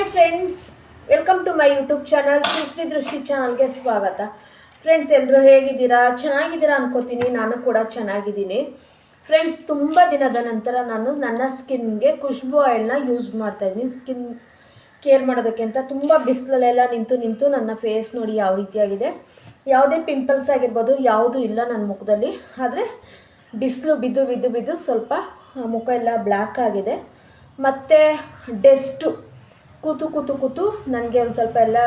Hi friends welcome to my YouTube channel Srishti Drishti ಚಾನಲ್ಗೆ ಸ್ವಾಗತ. Friends ಎಲ್ಲರೂ ಹೇಗಿದ್ದೀರಾ? ಚೆನ್ನಾಗಿದ್ದೀರಾ ಅನ್ಕೋತೀನಿ, ನಾನು ಕೂಡ ಚೆನ್ನಾಗಿದ್ದೀನಿ. ಫ್ರೆಂಡ್ಸ್ ತುಂಬ ದಿನದ ನಂತರ ನಾನು ನನ್ನ ಸ್ಕಿನ್ಗೆ ಖುಷ್ಬು ಆಯಿಲ್ನ ಯೂಸ್ ಮಾಡ್ತಾಯಿದ್ದೀನಿ ಸ್ಕಿನ್ ಕೇರ್ ಮಾಡೋದಕ್ಕೆ ಅಂತ ತುಂಬ ಬಿಸಿಲಲ್ಲೆಲ್ಲ ನಿಂತು ನಿಂತು ನನ್ನ ಫೇಸ್ ನೋಡಿ ಯಾವ ರೀತಿಯಾಗಿದೆ. ಯಾವುದೇ ಪಿಂಪಲ್ಸ್ ಆಗಿರ್ಬೋದು, ಯಾವುದೂ ಇಲ್ಲ ನನ್ನ ಮುಖದಲ್ಲಿ. ಆದರೆ ಬಿಸಿಲು ಬಿದ್ದು ಬಿದ್ದು ಬಿದ್ದು ಸ್ವಲ್ಪ ಮುಖ ಎಲ್ಲ ಬ್ಲ್ಯಾಕ್ ಆಗಿದೆ. ಮತ್ತು ಡೆಸ್ಟು ಕೂತು ಕೂತು ಕೂತು ನನಗೆ ಒಂದು ಸ್ವಲ್ಪ ಎಲ್ಲ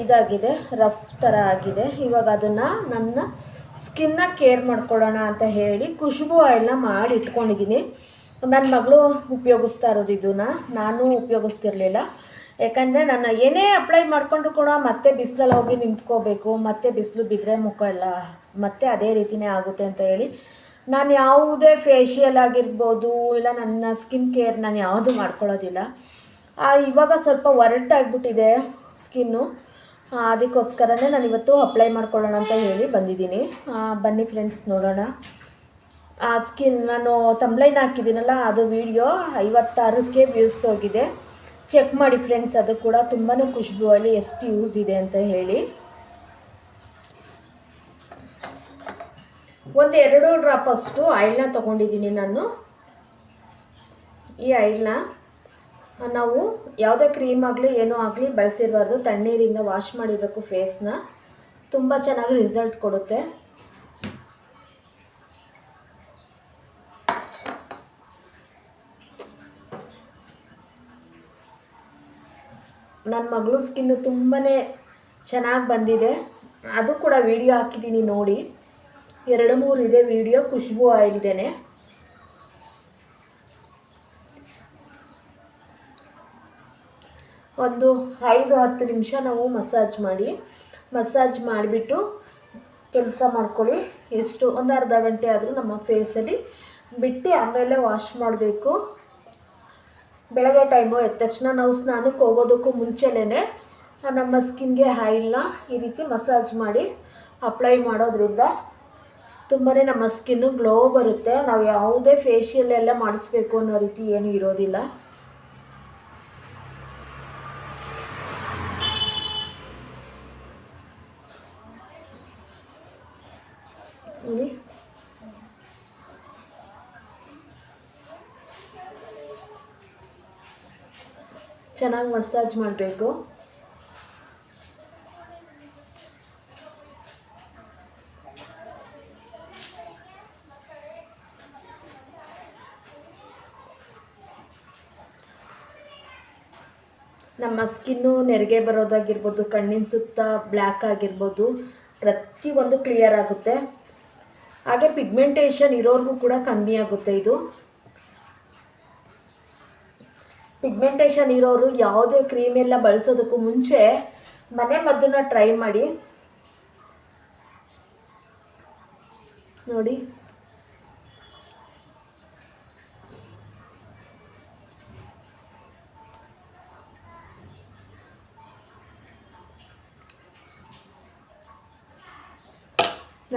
ಇದಾಗಿದೆ ರಫ್ ಥರ ಆಗಿದೆ. ಇವಾಗ ಅದನ್ನು ನನ್ನ ಸ್ಕಿನ್ನ ಕೇರ್ ಮಾಡ್ಕೊಳ್ಳೋಣ ಅಂತ ಹೇಳಿ ಖುಷ್ಬು ಆಯಿಲ್ನ ಮಾಡಿ ಇಟ್ಕೊಂಡಿದ್ದೀನಿ. ನನ್ನ ಮಗಳು ಉಪಯೋಗಿಸ್ತಾ ಇರೋದು ಇದನ್ನು. ನಾನು ಉಪಯೋಗಿಸ್ತಿರ್ಲಿಲ್ಲ. ಯಾಕಂದರೆ ನನ್ನ ಏನೇ ಅಪ್ಲೈ ಮಾಡಿಕೊಂಡ್ರು ಕೂಡ ಮತ್ತೆ ಬಿಸಿಲಲ್ಲಿ ಹೋಗಿ ನಿಂತ್ಕೋಬೇಕು, ಮತ್ತೆ ಬಿಸಿಲು ಬಿದ್ದರೆ ಮುಖ ಎಲ್ಲ, ಮತ್ತೆ ಅದೇ ರೀತಿನೇ ಆಗುತ್ತೆ ಅಂತ ಹೇಳಿ ನಾನು ಯಾವುದೇ ಫೇಶಿಯಲ್ ಆಗಿರ್ಬೋದು, ಇಲ್ಲ ನನ್ನ ಸ್ಕಿನ್ ಕೇರ್ ನಾನು ಯಾವುದು ಮಾಡ್ಕೊಳ್ಳೋದಿಲ್ಲ. ಇವಾಗ ಸ್ವಲ್ಪ ಒರಟಾಗ್ಬಿಟ್ಟಿದೆ ಸ್ಕಿನ್ನು ಅದಕ್ಕೋಸ್ಕರನೇ ನಾನು ಇವತ್ತು ಅಪ್ಲೈ ಮಾಡ್ಕೊಳ್ಳೋಣ ಅಂತ ಹೇಳಿ ಬಂದಿದ್ದೀನಿ. ಬನ್ನಿ ಫ್ರೆಂಡ್ಸ್ ನೋಡೋಣ. ಆ ಸ್ಕಿನ್ ನಾನು ತಂಬ್ಲೈನ್ ಹಾಕಿದ್ದೀನಲ್ಲ, ಅದು ವಿಡಿಯೋ ಐವತ್ತಾರಕ್ಕೆ ವ್ಯೂಸ್ ಹೋಗಿದೆ. ಚೆಕ್ ಮಾಡಿ ಫ್ರೆಂಡ್ಸ್ ಅದು ಕೂಡ ತುಂಬಾ ಖುಷ್ಬು ಅಲ್ಲಿ ಎಷ್ಟು ಯೂಸ್ ಇದೆ ಅಂತ ಹೇಳಿ. ಒಂದು ಎರಡು ಡ್ರಾಪ್ ಅಷ್ಟು ಆಯಿಲ್ನ ತೊಗೊಂಡಿದ್ದೀನಿ ನಾನು. ಈ ಆಯಿಲ್ನ ನಾವು ಯಾವುದೇ ಕ್ರೀಮ್ ಆಗಲಿ ಏನೂ ಆಗಲಿ ಬಳಸಿರಬಾರ್ದು. ತಣ್ಣೀರಿಂದ ವಾಶ್ ಮಾಡಿರಬೇಕು ಫೇಸ್ನ ತುಂಬ ಚೆನ್ನಾಗಿ ರಿಸಲ್ಟ್ ಕೊಡುತ್ತೆ. ನನ್ನ ಮಗಳು ಸ್ಕಿನ್ನು ತುಂಬಾ ಚೆನ್ನಾಗಿ ಬಂದಿದೆ. ಅದು ಕೂಡ ವಿಡಿಯೋ ಹಾಕಿದ್ದೀನಿ ನೋಡಿ. ಎರಡು ಮೂರು ಇದೆ ವಿಡಿಯೋ, ಖುಷ್ಬು ಆಯಿಲ್ದೇನೆ ಒಂದು ಐದು ಹತ್ತು ನಿಮಿಷ ನಾವು ಮಸಾಜ್ ಮಾಡಿ, ಮಸಾಜ್ ಮಾಡಿಬಿಟ್ಟು ಕೆಲಸ ಮಾಡ್ಕೊಳ್ಳಿ. ಎಷ್ಟು, ಒಂದು ಅರ್ಧ ಗಂಟೆ ಆದರೂ ನಮ್ಮ ಫೇಸಲ್ಲಿ ಬಿಟ್ಟು ಆಮೇಲೆ ವಾಶ್ ಮಾಡಬೇಕು. ಬೆಳಗ್ಗೆ ಟೈಮು ಎದ್ದ ತಕ್ಷಣ ನಾವು ಸ್ನಾನಕ್ಕೆ ಹೋಗೋದಕ್ಕೂ ಮುಂಚೆಲೇ ನಮ್ಮ ಸ್ಕಿನ್ಗೆ ಆಯಿಲ್ನ ಈ ರೀತಿ ಮಸಾಜ್ ಮಾಡಿ ಅಪ್ಲೈ ಮಾಡೋದ್ರಿಂದ ತುಂಬಾ ನಮ್ಮ ಸ್ಕಿನ್ನು ಗ್ಲೋ ಬರುತ್ತೆ. ನಾವು ಯಾವುದೇ ಫೇಶಿಯಲ್ ಎಲ್ಲ ಮಾಡಿಸ್ಬೇಕು ಅನ್ನೋ ರೀತಿ ಏನೂ ಇರೋದಿಲ್ಲ. ಚೆನ್ನಾಗಿ ಮಸಾಜ್ ಮಾಡಬೇಕು. ನಮ್ಮ ಸ್ಕಿನ್ನು ನೆರಿಗೆ ಬರೋದಾಗಿರ್ಬೋದು, ಕಣ್ಣಿನ ಸುತ್ತ ಬ್ಲ್ಯಾಕ್ ಆಗಿರ್ಬೋದು ಪ್ರತಿಯೊಂದು ಕ್ಲಿಯರ್ ಆಗುತ್ತೆ. ಹಾಗೆ ಪಿಗ್ಮೆಂಟೇಷನ್ ಇರೋರ್ಗೂ ಕೂಡ ಕಮ್ಮಿ ಆಗುತ್ತೆ ಇದು. ಪಿಗ್ಮೆಂಟೇಷನ್ ಇರೋರು ಯಾವುದೇ ಕ್ರೀಮ್ ಎಲ್ಲ ಬಳಸೋದಕ್ಕೂ ಮುಂಚೆ ಮನೆ ಮದ್ದನ್ನ ಟ್ರೈ ಮಾಡಿ. ನೋಡಿ.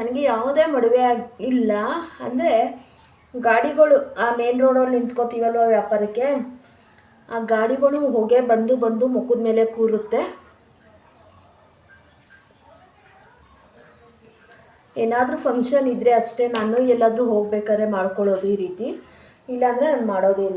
ನನಗೆ ಯಾವುದೇ ಮದುವೆ ಇಲ್ಲ. ಅಂದರೆ ಗಾಡಿಗಳು, ಆ ಮೇನ್ ರೋಡಲ್ಲಿ ನಿಂತ್ಕೋತೀವಲ್ವ ವ್ಯಾಪಾರಕ್ಕೆ? ಆ ಗಾಡಿಗಳು ಹೊಗೆ ಬಂದು ಬಂದು ಮುಖದ ಮೇಲೆ ಕೂರುತ್ತೆ. ಏನಾದರೂ ಫಂಕ್ಷನ್ ಇದ್ದರೆ ಅಷ್ಟೇ ನಾನು ಎಲ್ಲಾದರೂ ಹೋಗ್ಬೇಕಾದ್ರೆ ಮಾಡ್ಕೊಳ್ಳೋದು ಈ ರೀತಿ. ಇಲ್ಲಾಂದರೆ ನಾನು ಮಾಡೋದೇ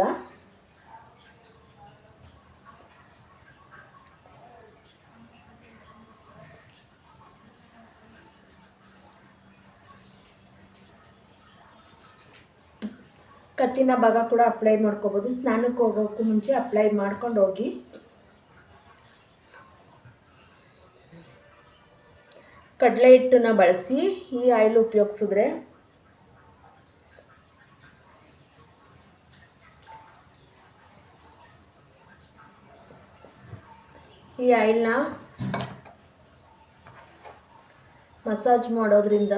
ಕತ್ತಿನ ಭಾಗ ಕೂಡ ಅಪ್ಲೈ ಮಾಡ್ಕೋಬೋದು. ಸ್ನಾನಕ್ಕೆ ಹೋಗೋಕ್ಕೂ ಮುಂಚೆ ಅಪ್ಲೈ ಮಾಡ್ಕೊಂಡು ಹೋಗಿ. ಕಡಲೆ ಹಿಟ್ಟನ್ನ ಬಳಸಿ ಈ ಆಯಿಲ್ ಉಪಯೋಗಿಸಿದ್ರೆ ಈ ಆಯಿಲ್ನ ಮಸಾಜ್ ಮಾಡೋದ್ರಿಂದ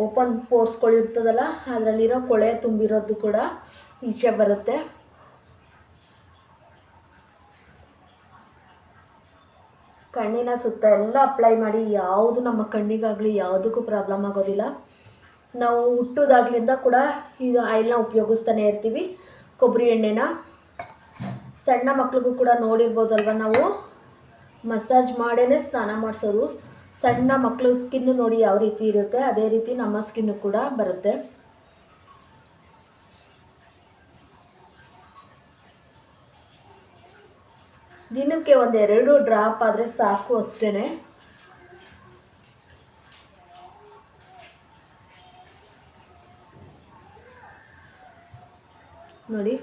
ಓಪನ್ ಪೋರ್ಸ್ಗಳಿರ್ತದಲ್ಲ ಅದರಲ್ಲಿರೋ ಕೊಳೆ ತುಂಬಿರೋದು ಕೂಡ ಈಚೆ ಬರುತ್ತೆ. ಕಣ್ಣಿನ ಸುತ್ತ ಎಲ್ಲ ಅಪ್ಲೈ ಮಾಡಿ, ಯಾವುದು ನಮ್ಮ ಕಣ್ಣಿಗಾಗಲಿ ಯಾವುದಕ್ಕೂ ಪ್ರಾಬ್ಲಮ್ ಆಗೋದಿಲ್ಲ. ನಾವು ಹುಟ್ಟೋದಾಗ್ಲಿಂದ ಕೂಡ ಇದು ಆಯಿಲ್ನ ಉಪಯೋಗಿಸ್ತಾನೆ ಇರ್ತೀವಿ, ಕೊಬ್ಬರಿ ಎಣ್ಣೆನ. ಸಣ್ಣ ಮಕ್ಳಿಗೂ ಕೂಡ ನೋಡಿರ್ಬೋದಲ್ವ ನಾವು? ಮಸಾಜ್ ಮಾಡೇ ಸ್ನಾನ ಮಾಡಿಸೋದು. ಸಣ್ಣ ಮಕ್ಕಳು ಸ್ಕಿನ್ನು ನೋಡಿ ಯಾವ ರೀತಿ ಇರುತ್ತೆ, ಅದೇ ರೀತಿ ನಮ್ಮ ಸ್ಕಿನ್ನು ಕೂಡ ಬರುತ್ತೆ. ದಿನಕ್ಕೆ ಒಂದೆರಡು ಡ್ರಾಪ್ ಆದರೆ ಸಾಕು ಅಷ್ಟೇ ನೋಡಿ.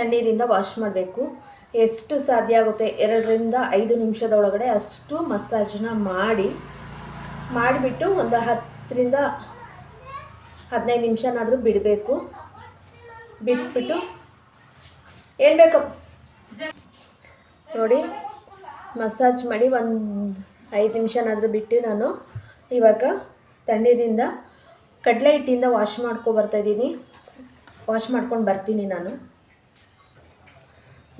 ತಣ್ಣೀರಿಂದ ವಾಶ್ ಮಾಡಬೇಕು. ಎಷ್ಟು ಸಾಧ್ಯ ಆಗುತ್ತೆ? ಎರಡರಿಂದ ಐದು ನಿಮಿಷದೊಳಗಡೆ ಅಷ್ಟು ಮಸಾಜನ್ನ ಮಾಡಿ, ಮಾಡಿಬಿಟ್ಟು ಒಂದು ಹತ್ತರಿಂದ ಹದಿನೈದು ನಿಮಿಷನಾದರೂ ಬಿಡಬೇಕು. ಬಿಟ್ಬಿಟ್ಟು ಏನು ಬೇಕು? ನೋಡಿ ಮಸಾಜ್ ಮಾಡಿ ಒಂದು ಐದು ನಿಮಿಷನಾದರೂ ಬಿಟ್ಟು ನಾನು ಇವಾಗ ತಣ್ಣೀರಿಂದ ಕಡಲೆ ಹಿಟ್ಟಿಂದ ವಾಶ್ ಮಾಡ್ಕೊ ಬರ್ತಾಯಿದ್ದೀನಿ ವಾಶ್ ಮಾಡ್ಕೊಂಡು ಬರ್ತೀನಿ ನಾನು.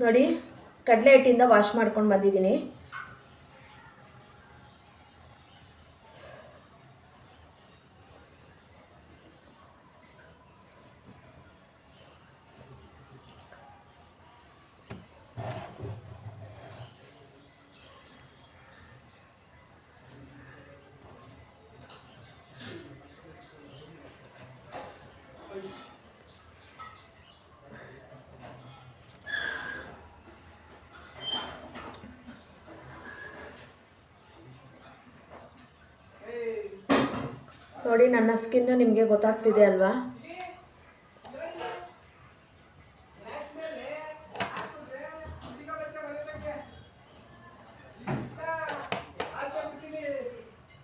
ನೋಡಿ ಕಡಲೆ ಹಿಟ್ಟಿಂದ ವಾಶ್ ಮಾಡ್ಕೊಂಡು ಬಂದಿದ್ದೀನಿ. ನೋಡಿ, ನನ್ನ ಸ್ಕಿನ್ನು ನಿಮಗೆ ಗೊತ್ತಾಗ್ತಿದೆ ಅಲ್ವಾ?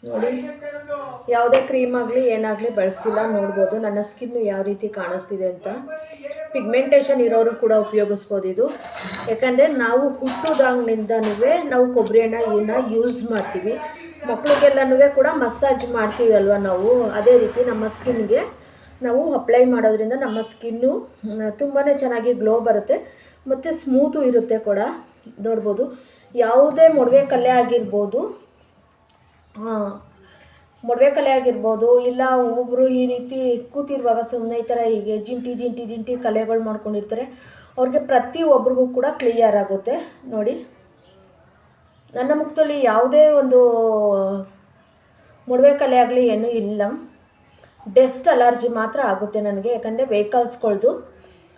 ನೋಡಿ, ಯಾವುದೇ ಕ್ರೀಮ್ ಆಗಲಿ, ಏನಾಗಲಿ ಬಳಸಿಲ್ಲ ನೋಡ್ಬೋದು. ನನ್ನ ಸ್ಕಿನ್ನು ಯಾವ ರೀತಿ ಕಾಣಿಸ್ತಿದೆ ಅಂತ. ಪಿಗ್ಮೆಂಟೇಷನ್ ಇರೋರು ಕೂಡ ಉಪಯೋಗಿಸ್ಬೋದು ಇದು. ಯಾಕಂದರೆ ನಾವು ಹುಟ್ಟೋದಾಗ್ನಿಂದನೂ ನಾವು ಕೊಬ್ಬರಿ ಎಣ್ಣೆನ ಯೂಸ್ ಮಾಡ್ತೀವಿ. ಮಕ್ಳಿಗೆಲ್ಲನೂ ಕೂಡ ಮಸಾಜ್ ಮಾಡ್ತೀವಿ ಅಲ್ವಾ ನಾವು? ಅದೇ ರೀತಿ ನಮ್ಮ ಸ್ಕಿನ್ಗೆ ನಾವು ಅಪ್ಲೈ ಮಾಡೋದ್ರಿಂದ ನಮ್ಮ ಸ್ಕಿನ್ನು ತುಂಬಾ ಚೆನ್ನಾಗಿ ಗ್ಲೋ ಬರುತ್ತೆ. ಮತ್ತು ಸ್ಮೂತು ಇರುತ್ತೆ ಕೂಡ. ನೋಡ್ಬೋದು. ಯಾವುದೇ ಮೊಡವೆ ಕಲೆ ಆಗಿರ್ಬೋದು ಮೊಡವೆ ಕಲೆ ಆಗಿರ್ಬೋದು, ಇಲ್ಲ ಒಬ್ಬರು ಈ ರೀತಿ ಕೂತಿರುವಾಗ ಸುಮ್ಮನೆ ಈ ಥರ ಹೀಗೆ ಜಿಂಟಿ ಜಿಂಟಿ ಜಿಂಟಿ ಕಲೆಗಳು ಮಾಡ್ಕೊಂಡಿರ್ತಾರೆ. ಅವ್ರಿಗೆ ಪ್ರತಿಯೊಬ್ಬರಿಗೂ ಕೂಡ ಕ್ಲಿಯರ್ ಆಗುತ್ತೆ. ನೋಡಿ, ನನ್ನ ಮುಖದಲ್ಲಿ ಯಾವುದೇ ಒಂದು ಮೊಡವೆ ಕಲೆ ಆಗಲಿ ಏನೂ ಇಲ್ಲ. ಡೆಸ್ಟ್ ಅಲರ್ಜಿ ಮಾತ್ರ ಆಗುತ್ತೆ ನನಗೆ, ಯಾಕಂದರೆ ವೆಹಿಕಲ್ಸ್ಗಳ್ದು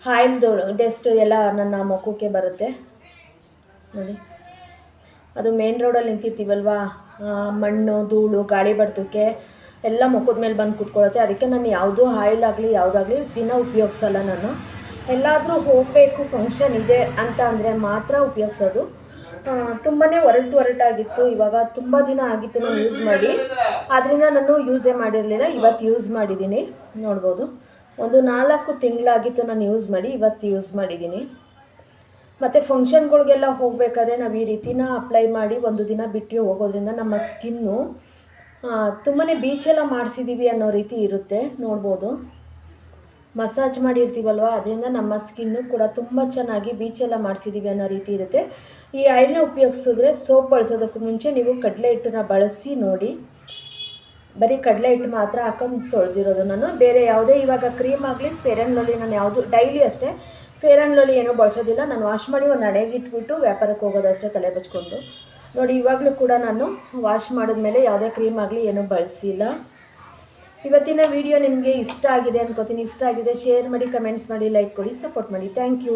ಆಯಿಲ್ದು ಡೆಸ್ಟ್ ಎಲ್ಲ ನನ್ನ ಮುಖಕ್ಕೆ ಬರುತ್ತೆ. ನೋಡಿ, ಅದು ಮೇನ್ ರೋಡಲ್ಲಿ ನಿಂತಿರ್ತೀವಲ್ವಾ? ಮಣ್ಣು, ಧೂಳು, ಗಾಳಿ ಬರ್ತಕ್ಕೆ ಎಲ್ಲ ಮುಖದ ಮೇಲೆ ಬಂದು ಕೂತ್ಕೊಳ್ಳುತ್ತೆ ಅದಕ್ಕೆ ನಾನು ಯಾವುದೂ ಆಯಿಲ್ ಆಗಲಿ, ಯಾವುದಾಗಲಿ ದಿನ ಉಪಯೋಗಿಸಲ್ಲ ನಾನು. ಎಲ್ಲಾದರೂ ಹೋಗಬೇಕು ಫಂಕ್ಷನ್ ಇದೆ ಅಂತ ಅಂದರೆ ಮಾತ್ರ ಉಪಯೋಗಿಸೋದು. ತುಂಬಾ ಒರಟು ಒರಟಾಗಿತ್ತು. ಇವಾಗ ತುಂಬ ದಿನ ಆಗಿತ್ತು ನಾನು ಯೂಸ್ ಮಾಡಿ. ಆದ್ದರಿಂದ ನಾನು ಯೂಸೇ ಮಾಡಿರಲಿಲ್ಲ. ಇವತ್ತು ಯೂಸ್ ಮಾಡಿದ್ದೀನಿ. ನೋಡ್ಬೋದು. ಒಂದು ನಾಲ್ಕು ತಿಂಗಳಾಗಿತ್ತು ನಾನು ಯೂಸ್ ಮಾಡಿ, ಇವತ್ತು ಯೂಸ್ ಮಾಡಿದ್ದೀನಿ. ಮತ್ತು ಫಂಕ್ಷನ್ಗಳಿಗೆಲ್ಲ ಹೋಗಬೇಕಾದ್ರೆ ನಾವು ಈ ರೀತಿನ ಅಪ್ಲೈ ಮಾಡಿ ಒಂದು ದಿನ ಬಿಟ್ಟು ಹೋಗೋದ್ರಿಂದ ನಮ್ಮ ಸ್ಕಿನ್ನು ತುಂಬಾ ಬೀಚೆಲ್ಲ ಮಾಡಿಸಿದ್ದೀವಿ ಅನ್ನೋ ರೀತಿ ಇರುತ್ತೆ. ನೋಡ್ಬೋದು. ಮಸಾಜ್ ಮಾಡಿರ್ತೀವಲ್ವ? ಅದರಿಂದ ನಮ್ಮ ಸ್ಕಿನ್ನು ಕೂಡ ತುಂಬ ಚೆನ್ನಾಗಿ ಬೀಚೆಲ್ಲ ಮಾಡಿಸಿದ್ದೀವಿ ಅನ್ನೋ ರೀತಿ ಇರುತ್ತೆ. ಈ ಆಯಿಲ್ನ ಉಪಯೋಗಿಸಿದ್ರೆ ಸೋಪ್ ಬಳಸೋದಕ್ಕೂ ಮುಂಚೆ ನೀವು ಕಡಲೆ ಹಿಟ್ಟನ್ನ ಬಳಸಿ ನೋಡಿ. ಬರೀ ಕಡಲೆ ಹಿಟ್ಟು ಮಾತ್ರ ಹಾಕೊಂಡು ತೊಳೆದಿರೋದು ನಾನು. ಬೇರೆ ಯಾವುದೇ ಇವಾಗ ಕ್ರೀಮ್ ಆಗಲಿ ಫೇರ್ ಆ್ಯಂಡ್ ಲೊಲಿ ನಾನು ಯಾವುದು ಡೈಲಿ ಅಷ್ಟೇ ಫೇರ್ ಆ್ಯಂಡ್ ಲೊಲಿ ಏನೂ ಬಳಸೋದಿಲ್ಲ. ನಾನು ವಾಶ್ ಮಾಡಿ ಒಂದು ಅಡೆಗಿಟ್ಬಿಟ್ಟು ವ್ಯಾಪಾರಕ್ಕೆ ಹೋಗೋದಷ್ಟೇ ತಲೆ ಬಚ್ಕೊಂಡು. ನೋಡಿ, ಇವಾಗಲೂ ಕೂಡ ನಾನು ವಾಶ್ ಮಾಡಿದ್ಮೇಲೆ ಯಾವುದೇ ಕ್ರೀಮ್ ಆಗಲಿ ಏನೂ ಬಳಸಿಲ್ಲ. ಇವತ್ತಿನ ವಿಡಿಯೋ ನಿಮಗೆ ಇಷ್ಟ ಆಗಿದೆ ಅನ್ಕೋತೀನಿ. ಇಷ್ಟ ಆಗಿದೆ ಶೇರ್ ಮಾಡಿ ಕಮೆಂಟ್ಸ್ ಮಾಡಿ ಲೈಕ್ ಕೊಡಿ ಸಪೋರ್ಟ್ ಮಾಡಿ. Thank you